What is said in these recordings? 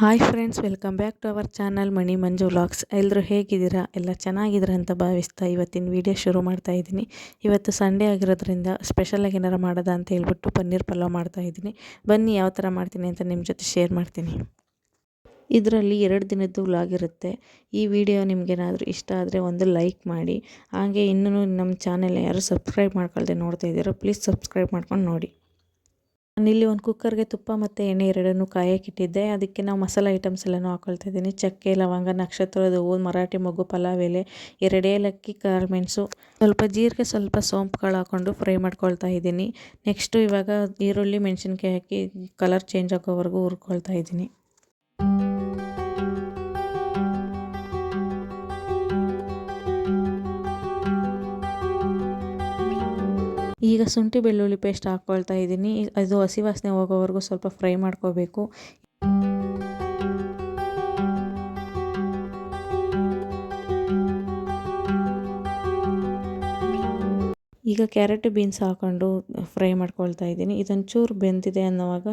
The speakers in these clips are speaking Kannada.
Hi friends, welcome back to our channel Mani Manju vlogs. ಎಲ್ಲರೂ ಹೇಗಿದ್ದೀರಾ? ಎಲ್ಲ ಚೆನ್ನಾಗಿದ್ದೀರಾ ಅಂತ ಭಾವಿಸ್ತಾ ಇವತ್ತಿನ ವಿಡಿಯೋ ಶುರು ಮಾಡ್ತಾ ಇದ್ದೀನಿ. ಇವತ್ತು ಸಂಡೇ ಆಗಿರೋದ್ರಿಂದ ಸ್ಪೆಷಲಾಗಿ ಏನಾರು ಮಾಡೋದಾ ಅಂತ ಹೇಳ್ಬಿಟ್ಟು ಪನ್ನೀರ್ ಪಲಾವ್ ಮಾಡ್ತಾ ಇದ್ದೀನಿ. ಬನ್ನಿ ಯಾವ ಥರ ಮಾಡ್ತೀನಿ ಅಂತ ನಿಮ್ಮ ಜೊತೆ ಶೇರ್ ಮಾಡ್ತೀನಿ. ಇದರಲ್ಲಿ ಎರಡು ದಿನದ್ದು ವ್ಲಾಗ್ ಇರುತ್ತೆ. ಈ ವಿಡಿಯೋ ನಿಮಗೇನಾದರೂ ಇಷ್ಟ ಆದರೆ ಒಂದು ಲೈಕ್ ಮಾಡಿ. ಹಾಗೆ ಇನ್ನೂ ನಮ್ಮ ಚಾನೆಲ್ ಯಾರು ಸಬ್ಸ್ಕ್ರೈಬ್ ಮಾಡ್ಕೊಳ್ದೆ ನೋಡ್ತಾ ಇದ್ದೀರೋ ಪ್ಲೀಸ್ ಸಬ್ಸ್ಕ್ರೈಬ್ ಮಾಡ್ಕೊಂಡು ನೋಡಿ. ನಾನಿಲ್ಲಿ ಒಂದು ಕುಕ್ಕರ್ಗೆ ತುಪ್ಪ ಮತ್ತು ಎಣ್ಣೆ ಎರಡನ್ನೂ ಕಾಯಕ್ಕಿಟ್ಟಿದ್ದೆ ಅದಕ್ಕೆ ನಾವು ಮಸಾಲೆ ಐಟಮ್ಸ್ ಎಲ್ಲನೂ ಹಾಕ್ಕೊಳ್ತಾ ಇದ್ದೀನಿ. ಚಕ್ಕೆ, ಲವಂಗ ನಕ್ಷತ್ರದ ಹೂವು ಮರಾಠಿ, ಮೊಗ್ಗು, ಪಲಾವ್, ಎಲೆ, ಎರಡು ಏಲಕ್ಕಿ ಕಾಳು ಮೆಣಸು ಸ್ವಲ್ಪ ಜೀರಿಗೆ, ಸ್ವಲ್ಪ ಸೋಂಪುಗಳು ಹಾಕ್ಕೊಂಡು ಫ್ರೈ ಮಾಡ್ಕೊಳ್ತಾ ಇದ್ದೀನಿ. ನೆಕ್ಸ್ಟು ಇವಾಗ ಈರುಳ್ಳಿ, ಮೆಣಸಿನ್ಕಾಯಿ ಹಾಕಿ ಕಲರ್ ಚೇಂಜ್ ಆಗೋವರೆಗೂ ಹುರ್ಕೊಳ್ತಾ ಇದ್ದೀನಿ. ಈಗ ಶುಂಠಿ ಬೆಳ್ಳುಳ್ಳಿ ಪೇಸ್ಟ್ ಹಾಕ್ಕೊಳ್ತಾ ಇದ್ದೀನಿ. ಅದು ಹಸಿ ವಾಸನೆ ಹೋಗೋವರೆಗೂ ಸ್ವಲ್ಪ ಫ್ರೈ ಮಾಡ್ಕೋಬೇಕು. ಈಗ ಕ್ಯಾರೆಟ್ ಬೀನ್ಸ್ ಹಾಕ್ಕೊಂಡು ಫ್ರೈ ಮಾಡ್ಕೊಳ್ತಾ ಇದ್ದೀನಿ. ಇದೊಂಚೂರು ಬೆಂದಿದೆ ಅನ್ನೋವಾಗ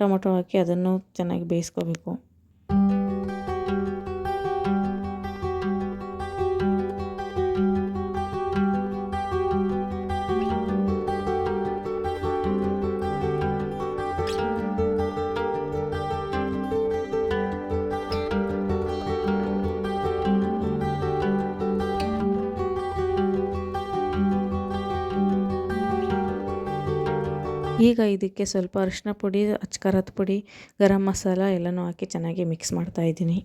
ಟೊಮೊಟೊ ಹಾಕಿ ಅದನ್ನು ಚೆನ್ನಾಗಿ ಬೇಯಿಸ್ಕೋಬೇಕು. ಈಗ ಇದಕ್ಕೆ ಸ್ವಲ್ಪ ಅರಿಶಿನ ಪುಡಿ ಅಚ್ಕಾರದ ಪುಡಿ, ಗರಂ ಮಸಾಲ ಎಲ್ಲನೂ ಹಾಕಿ ಚೆನ್ನಾಗಿ ಮಿಕ್ಸ್ ಮಾಡ್ತಾ ಇದ್ದೀನಿ.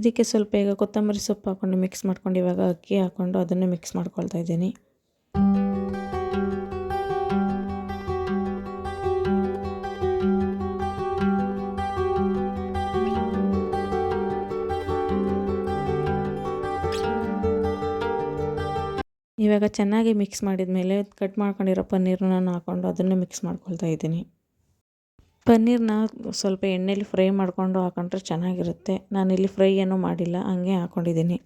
ಇದಕ್ಕೆ ಸ್ವಲ್ಪ ಈಗ ಕೊತ್ತಂಬರಿ ಸೊಪ್ಪು ಹಾಕ್ಕೊಂಡು ಮಿಕ್ಸ್ ಮಾಡ್ಕೊಂಡು ಇವಾಗ ಅಕ್ಕಿ ಹಾಕ್ಕೊಂಡು ಅದನ್ನು ಮಿಕ್ಸ್ ಮಾಡ್ಕೊಳ್ತಾ ಇದ್ದೀನಿ. ಇವಾಗ ಚೆನ್ನಾಗಿ ಮಿಕ್ಸ್ ಮಾಡಿದ ಮೇಲೆ ಕಟ್ ಮಾಡ್ಕೊಂಡಿರೋ ಪನ್ನೀರನ್ನ ಹಾಕ್ಕೊಂಡು ಅದನ್ನು ಮಿಕ್ಸ್ ಮಾಡ್ಕೊಳ್ತಾ ಇದ್ದೀನಿ. ಪನ್ನೀರನ್ನ ಸ್ವಲ್ಪ ಎಣ್ಣೆಲಿ ಫ್ರೈ ಮಾಡಿಕೊಂಡು ಹಾಕೊಂಡ್ರೆ ಚೆನ್ನಾಗಿರುತ್ತೆ. ನಾನಿಲ್ಲಿ ಫ್ರೈ ಏನೂ ಮಾಡಿಲ್ಲ, ಹಂಗೆ ಹಾಕ್ಕೊಂಡಿದ್ದೀನಿ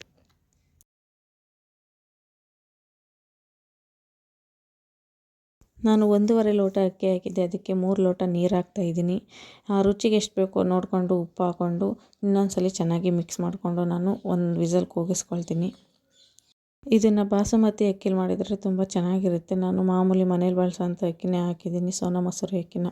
ನಾನು ಒಂದೂವರೆ ಲೋಟ ಅಕ್ಕಿ ಹಾಕಿದ್ದೆ, ಅದಕ್ಕೆ ಮೂರು ಲೋಟ ನೀರು ಹಾಕ್ತಾಯಿದ್ದೀನಿ ರುಚಿಗೆ ಎಷ್ಟು ಬೇಕೋ ನೋಡಿಕೊಂಡು ಉಪ್ಪು ಹಾಕ್ಕೊಂಡು ಇನ್ನೊಂದು ಚೆನ್ನಾಗಿ ಮಿಕ್ಸ್ ಮಾಡಿಕೊಂಡು ನಾನು ಒಂದು ವಿಸಲ್ ಕೂಗಿಸ್ಕೊಳ್ತೀನಿ. ಇದನ್ನು ಬಾಸುಮತಿ ಅಕ್ಕಿಲಿ ಮಾಡಿದರೆ ತುಂಬ ಚೆನ್ನಾಗಿರುತ್ತೆ. ನಾನು ಮಾಮೂಲಿ ಮನೇಲಿ ಬಳಸೋಂಥ ಅಕ್ಕಿನೇ ಹಾಕಿದ್ದೀನಿ, ಸೋನಾ ಮಸೂರಿ ಅಕ್ಕಿನ.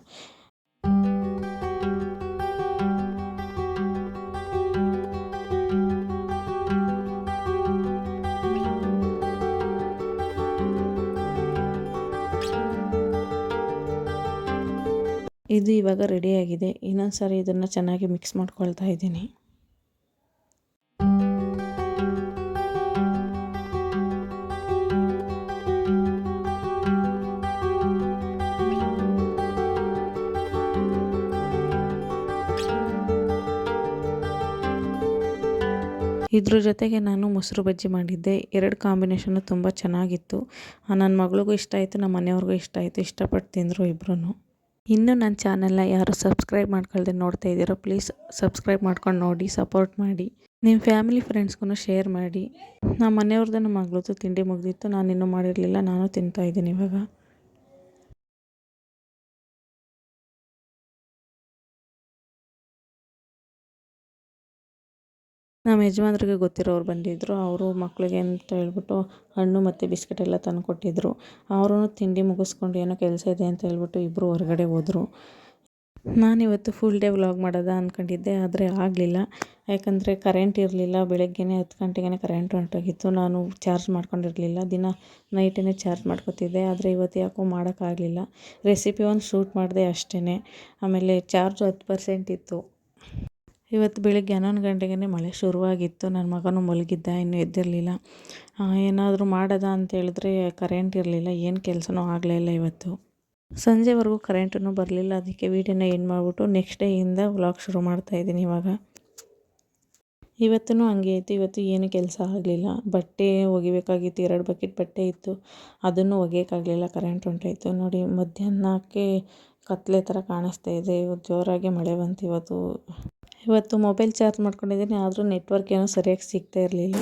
ಇದು ಇವಾಗ ರೆಡಿಯಾಗಿದೆ ಇನ್ನೊಂದು ಸಾರಿ ಇದನ್ನು ಚೆನ್ನಾಗಿ ಮಿಕ್ಸ್ ಮಾಡ್ಕೊಳ್ತಾ ಇದ್ದೀನಿ. ಇದ್ರ ಜೊತೆಗೆ ನಾನು ಮೊಸರು ಬಜ್ಜಿ ಮಾಡಿದ್ದೆ. ಎರಡು ಕಾಂಬಿನೇಷನ್ನು ತುಂಬ ಚೆನ್ನಾಗಿತ್ತು. ನನ್ನ ಮಗಳಿಗೂ ಇಷ್ಟ ಆಯಿತು ನಮ್ಮ ಮನೆಯವ್ರಿಗೂ ಇಷ್ಟ ಆಯಿತು. ಇಷ್ಟಪಟ್ಟು ತಿಂದರು ಇಬ್ಬರೂ ಇನ್ನೂ ನನ್ನ ಚಾನಲ್ನ ಯಾರು ಸಬ್ಸ್ಕ್ರೈಬ್ ಮಾಡ್ಕೊಳ್ದೆ ನೋಡ್ತಾ ಇದ್ದೀರೋ ಪ್ಲೀಸ್ ಸಬ್ಸ್ಕ್ರೈಬ್ ಮಾಡ್ಕೊಂಡು ನೋಡಿ, ಸಪೋರ್ಟ್ ಮಾಡಿ. ನಿಮ್ಮ ಫ್ಯಾಮಿಲಿ ಫ್ರೆಂಡ್ಸ್ಗೂ ಶೇರ್ ಮಾಡಿ. ನಮ್ಮ ಮನೆಯವ್ರದ್ದು ನಮ್ಮ ಮಗಳದ್ದು ತಿಂಡಿ ಮುಗಿದಿತ್ತು ನಾನು ಇನ್ನೂ ಮಾಡಿರಲಿಲ್ಲ, ನಾನು ತಿಂತಾಯಿದ್ದೀನಿ ಇವಾಗ. ನಮ್ಮ ಯಜಮಾನ್ರಿಗೆ ಗೊತ್ತಿರೋರು ಬಂದಿದ್ದರು ಅವರು ಮಕ್ಕಳಿಗೆ ಅಂತ ಹೇಳ್ಬಿಟ್ಟು ಹಣ್ಣು ಮತ್ತು ಬಿಸ್ಕೆಟ್ ಎಲ್ಲ ತಂದು ಕೊಟ್ಟಿದ್ದರು ಅವರೂ ತಿಂಡಿ ಮುಗಿಸ್ಕೊಂಡು ಏನೋ ಕೆಲಸ ಇದೆ ಅಂತ ಹೇಳ್ಬಿಟ್ಟು ಇಬ್ಬರು ಹೊರಗಡೆ ಹೋದರು. ನಾನಿವತ್ತು ಫುಲ್ ಡೇ ವ್ಲಾಗ್ ಮಾಡೋದಾ ಅಂದ್ಕೊಂಡಿದ್ದೆ ಆದರೆ ಆಗಲಿಲ್ಲ. ಯಾಕಂದರೆ ಕರೆಂಟ್ ಇರಲಿಲ್ಲ. ಬೆಳಗ್ಗೆ ಹತ್ತು ಗಂಟೆಗೇ ಕರೆಂಟ್ ಹೊಂಟೋಗಿತ್ತು ನಾನು ಚಾರ್ಜ್ ಮಾಡ್ಕೊಂಡಿರಲಿಲ್ಲ. ದಿನ ನೈಟೇ ಚಾರ್ಜ್ ಮಾಡ್ಕೊತಿದ್ದೆ, ಆದರೆ ಇವತ್ತು ಯಾಕೋ ಮಾಡೋಕ್ಕಾಗಲಿಲ್ಲ. ರೆಸಿಪಿ ಒಂದು ಶೂಟ್ ಮಾಡಿದೆ ಅಷ್ಟೇ ಆಮೇಲೆ ಚಾರ್ಜ್ ಹತ್ತು ಪರ್ಸೆಂಟ್ ಇತ್ತು. ಇವತ್ತು ಬೆಳಿಗ್ಗೆ ಹನ್ನೊಂದು ಗಂಟೆಗೇ ಮಳೆ ಶುರುವಾಗಿತ್ತು. ನನ್ನ ಮಗನೂ ಮಲಗಿದ್ದ ಇನ್ನೂ ಎದ್ದಿರಲಿಲ್ಲ. ಏನಾದರೂ ಮಾಡೋದಾ ಅಂತ ಹೇಳಿದ್ರೆ ಕರೆಂಟ್ ಇರಲಿಲ್ಲ, ಏನು ಕೆಲಸನೂ ಆಗಲೇ ಇಲ್ಲ ಇವತ್ತು. ಸಂಜೆವರೆಗೂ ಕರೆಂಟೂ ಬರಲಿಲ್ಲ. ಅದಕ್ಕೆ ವೀಡಿಯೋನ ಏನು ಮಾಡಿಬಿಟ್ಟು ನೆಕ್ಸ್ಟ್ ಡೇಯಿಂದ ವ್ಲಾಗ್ ಶುರು ಮಾಡ್ತಾಯಿದ್ದೀನಿ ಇವಾಗ. ಇವತ್ತೂ ಹಂಗೆ ಇತ್ತು. ಇವತ್ತು ಏನು ಕೆಲಸ ಆಗಲಿಲ್ಲ. ಬಟ್ಟೆ ಒಗಿಬೇಕಾಗಿತ್ತು. ಎರಡು ಬಕೆಟ್ ಬಟ್ಟೆ ಇತ್ತು. ಅದನ್ನು ಒಗೆಯೋಕ್ಕಾಗಲಿಲ್ಲ. ಕರೆಂಟ್ ಹೊಂಟೋಯ್ತು ನೋಡಿ, ಮಧ್ಯಾಹ್ನಕ್ಕೆ ಕತ್ತಲೆ ಥರ ಕಾಣಿಸ್ತಾ ಇದೆ. ಇವತ್ತು ಜೋರಾಗಿ ಮಳೆ ಬಂತು ಇವತ್ತು. ಇವತ್ತು ಮೊಬೈಲ್ ಚಾರ್ಜ್ ಮಾಡ್ಕೊಂಡಿದ್ದೀನಿ ಆದರೂ ನೆಟ್ವರ್ಕ್ ಏನೂ ಸರಿಯಾಗಿ ಸಿಗ್ತಾ ಇರಲಿಲ್ಲ.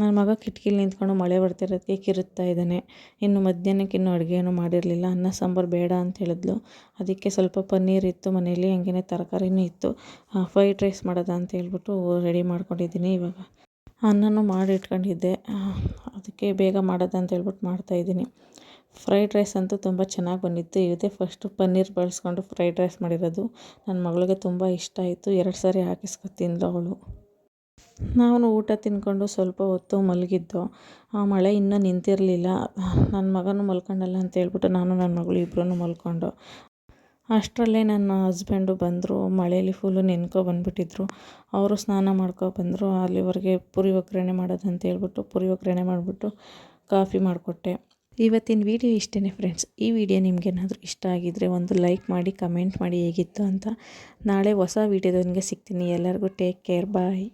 ನನ್ನ ಮಗ ಕಿಟಕಿಲಿ ನಿಂತ್ಕೊಂಡು ಮಳೆ ಬರ್ತಿರೋದಕ್ಕೆ ಕಿರುತ್ತಾ ಇದ್ದಾನೆ. ಇನ್ನು ಮಧ್ಯಾಹ್ನಕ್ಕೆ ಇನ್ನೂ ಅಡುಗೆ ಏನೂ ಮಾಡಿರಲಿಲ್ಲ. ಅನ್ನ, ಸಾಂಬಾರು ಬೇಡ ಅಂತ ಹೇಳಿದ್ಲು. ಅದಕ್ಕೆ ಸ್ವಲ್ಪ ಪನ್ನೀರ್ ಇತ್ತು ಮನೆಯಲ್ಲಿ ಹಂಗೇ ತರಕಾರಿನೂ ಇತ್ತು. ಫ್ರೈಡ್ ರೈಸ್ ಮಾಡೋದಾ ಅಂತ ಹೇಳ್ಬಿಟ್ಟು ರೆಡಿ ಮಾಡ್ಕೊಂಡಿದ್ದೀನಿ ಇವಾಗ. ಅನ್ನನೂ ಮಾಡಿ ಇಟ್ಕೊಂಡಿದ್ದೆ ಅದಕ್ಕೆ ಬೇಗ ಮಾಡೋದಾ ಅಂತ ಹೇಳ್ಬಿಟ್ಟು ಮಾಡ್ತಾಯಿದ್ದೀನಿ ಫ್ರೈಡ್ ರೈಸ್ ಅಂತೂ ತುಂಬ ಚೆನ್ನಾಗಿ ಬಂದಿತ್ತು. ಇದೇ ಫಸ್ಟು ಪನ್ನೀರ್ ಬಳಸ್ಕೊಂಡು ಫ್ರೈಡ್ ರೈಸ್ ಮಾಡಿರೋದು. ನನ್ನ ಮಗಳಿಗೆ ತುಂಬ ಇಷ್ಟ ಆಯಿತು. ಎರಡು ಸಾರಿ ಹಾಕಿಸ್ಕೊ ತಿಂದಳು ಅವಳು. ನಾವು ಊಟ ತಿಂದ್ಕೊಂಡು ಸ್ವಲ್ಪ ಹೊತ್ತು ಮಲಗಿದ್ದು, ಆ ಮಳೆ ಇನ್ನೂ ನಿಂತಿರಲಿಲ್ಲ. ನನ್ನ ಮಗನೂ ಮಲ್ಕೊಂಡಲ್ಲ ಅಂತ ಹೇಳ್ಬಿಟ್ಟು ನಾನು ನನ್ನ ಮಗಳು ಇಬ್ಬರೂ ಮಲ್ಕೊಂಡು, ಅಷ್ಟರಲ್ಲೇ ನನ್ನ ಹಸ್ಬೆಂಡು ಬಂದರು, ಮಳೇಲಿ ಫುಲ್ಲು ನೆನ್ಕೊ ಬಂದುಬಿಟ್ಟಿದ್ರು. ಅವರು ಸ್ನಾನ ಮಾಡ್ಕೊ ಬಂದರು, ಅಲ್ಲಿವರೆಗೆ ಪುರಿ ಒಗ್ಗರಣೆ ಮಾಡೋದಂತ ಹೇಳ್ಬಿಟ್ಟು ಪುರಿ ಒಗ್ಗರಣೆ ಮಾಡಿಬಿಟ್ಟು ಕಾಫಿ ಮಾಡಿಕೊಟ್ಟೆ. ಇವತ್ತಿನ ವಿಡಿಯೋ ಇಷ್ಟೇ ಫ್ರೆಂಡ್ಸ್ ಈ ವಿಡಿಯೋ ನಿಮಗೇನಾದರೂ ಇಷ್ಟ ಆಗಿದ್ದರೆ ಒಂದು ಲೈಕ್ ಮಾಡಿ ಕಮೆಂಟ್ ಮಾಡಿ ಹೇಗಿತ್ತು ಅಂತ ನಾಳೆ ಹೊಸ ವೀಡಿಯೋದೊಂದಿಗೆ ಸಿಗ್ತೀನಿ. ಎಲ್ಲರಿಗೂ ಟೇಕ್ ಕೇರ್ ಬಾಯ್